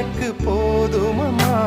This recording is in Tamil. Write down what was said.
எனக்கு போதுமமா